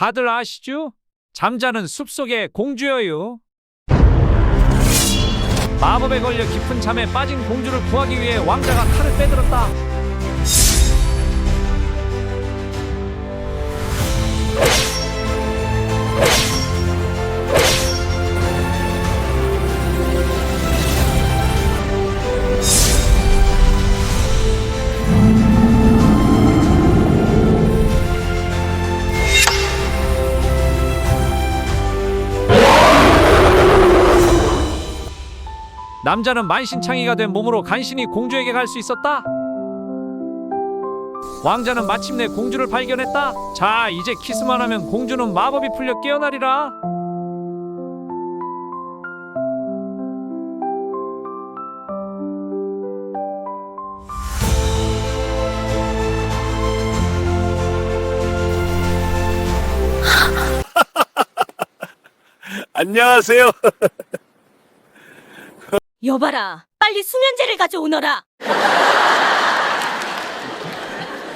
다들 아시죠? 잠자는 숲속의 공주여요. 마법에 걸려 깊은 잠에 빠진 공주를 구하기 위해 왕자가 칼을 빼들었다. 남자는 만신창이가 된 몸으로 간신히 공주에게 갈 수 있었다. 왕자는 마침내 공주를 발견했다. 자, 이제 키스만 하면 공주는 마법이 풀려 깨어나리라. 안녕하세요. 여봐라, 빨리 수면제를 가져오너라.